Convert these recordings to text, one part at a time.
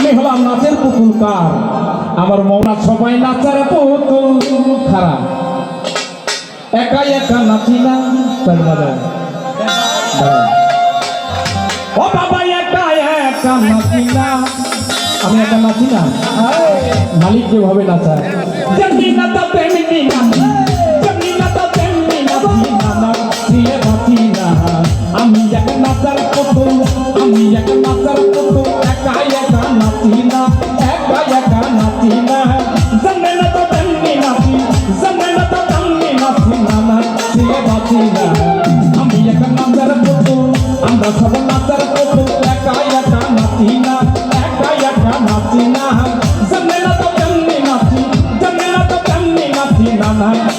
আমি হলাম নাচের পুতুল কার আমার মৌনা সবাই নাচার পুতুল খারাপ। একা একা নাচি না। আমি একটা নাচি না? মালিক যেভাবে নাচায়।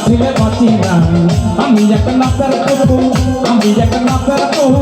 ছিলে বাঁচি না। আমি এক নাচের প্রভু আমি এক নাচের প্রভু।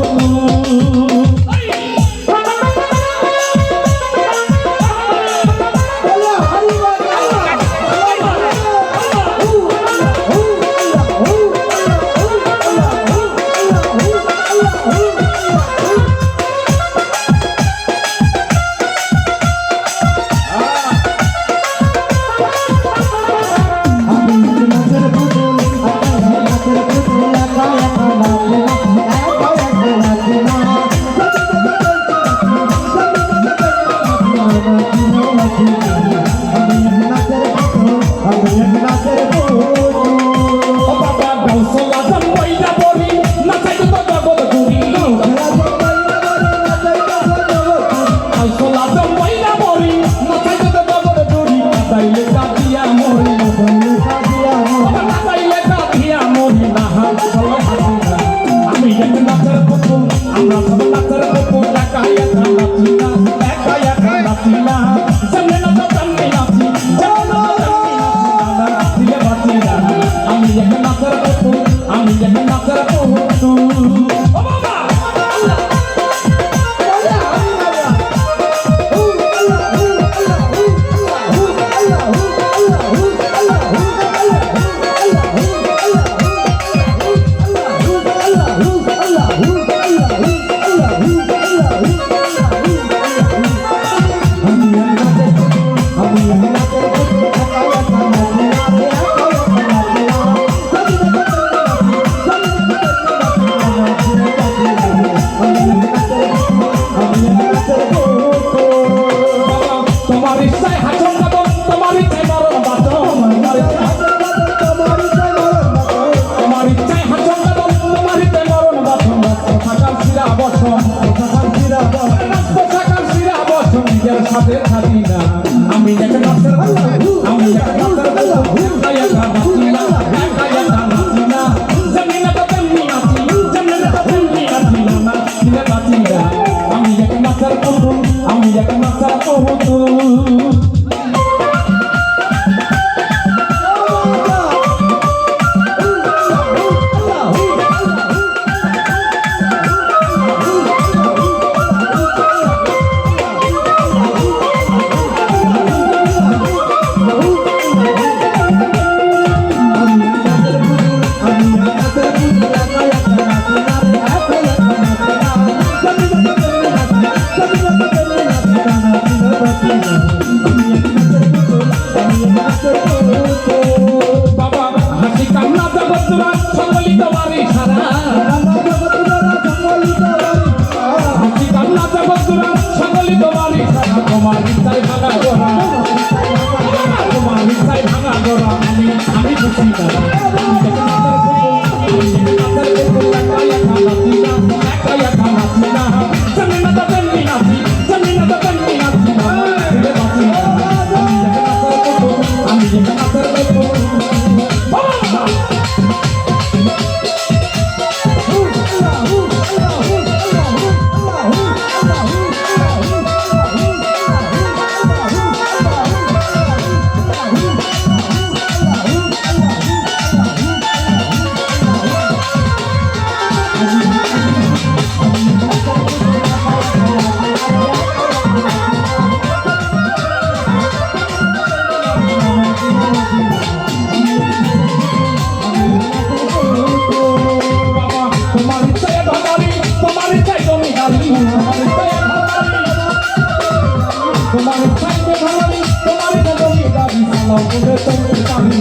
아세요? I'm বলে চলতে পারি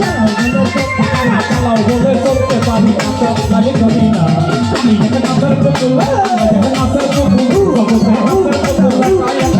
চালাও বলে চলতে পারি নাচা লাগে করি না যেখানে নাচের পুতুল যেখানে নাচের পুতুল কায়া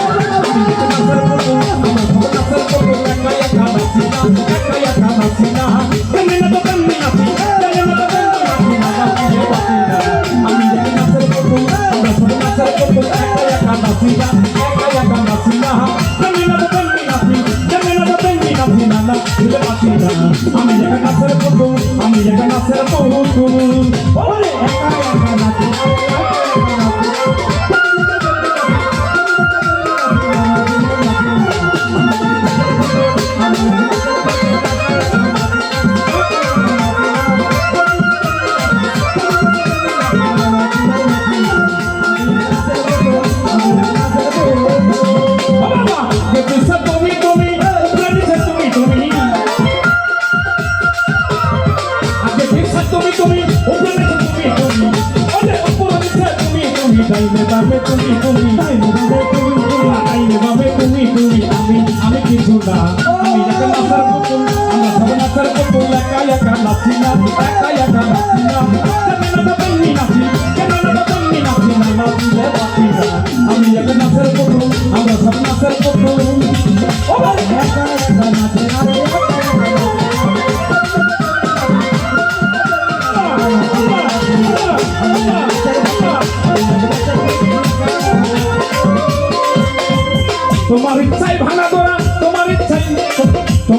দাইনে তুমি তুমি দাইনে বাবে তুমি তুমি দাইনে বাবে তুমি তুমি, আমি আমি কিছু না আমি একা নাচার পুতুল আমরা সব নাচার পুতুল একা একা নাচি না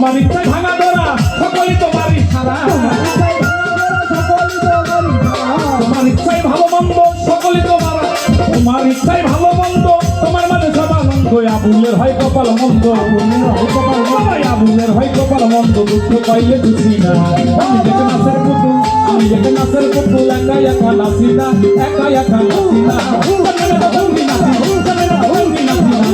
তোমার ইচ্ছাই ভাঙা দোরা সকলই তোমার ইচ্ছারা তোমার ইচ্ছাই ভালো মন্দ সকলে তোমার। তোমার ইচ্ছাই ভালো মন্দ, তোমার মানে সব আনন্দ আবুলের হয় কপাল মন্দ। আবুলের হয় কপাল মন্দ, দুঃখ পাইলে না। আমি একা একা নাচি একা একা নাচি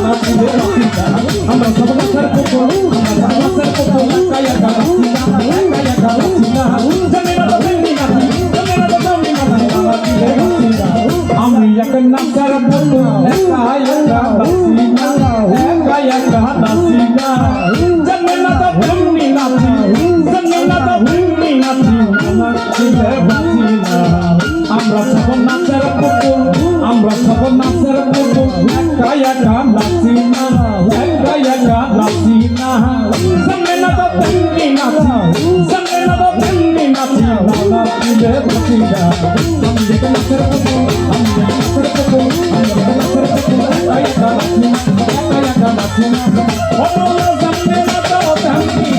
আমরা সব নাচের পুতুল আমরা সব নাচের পুতুল একা একা নাচি না একা একা নাচি না জানি তো ভঙ্গি না তো ভঙ্গি নাচি না নাচিলে নাচি না আমি একা নাচের পুতুল একা একা নাচি না একা একা নাচি না জানি না তো ভঙ্গি নাচি জানি না তো ভঙ্গি নাচি নাচিলে বাঁচি না আমরা সব নাচের পুতুল একা একা নাচি না একা একা নাচি না জানি না তো ভঙ্গি নাচি জানি না তো ভঙ্গি নাচি নাচিলে বাঁচি না আমি যেটা নাচের পুতুল আমি যেটা নাচের পুতুল আমি যেটা নাচের পুতুল একা একা নাচি না একা একা নাচি না ও জানি না তো ভঙ্গি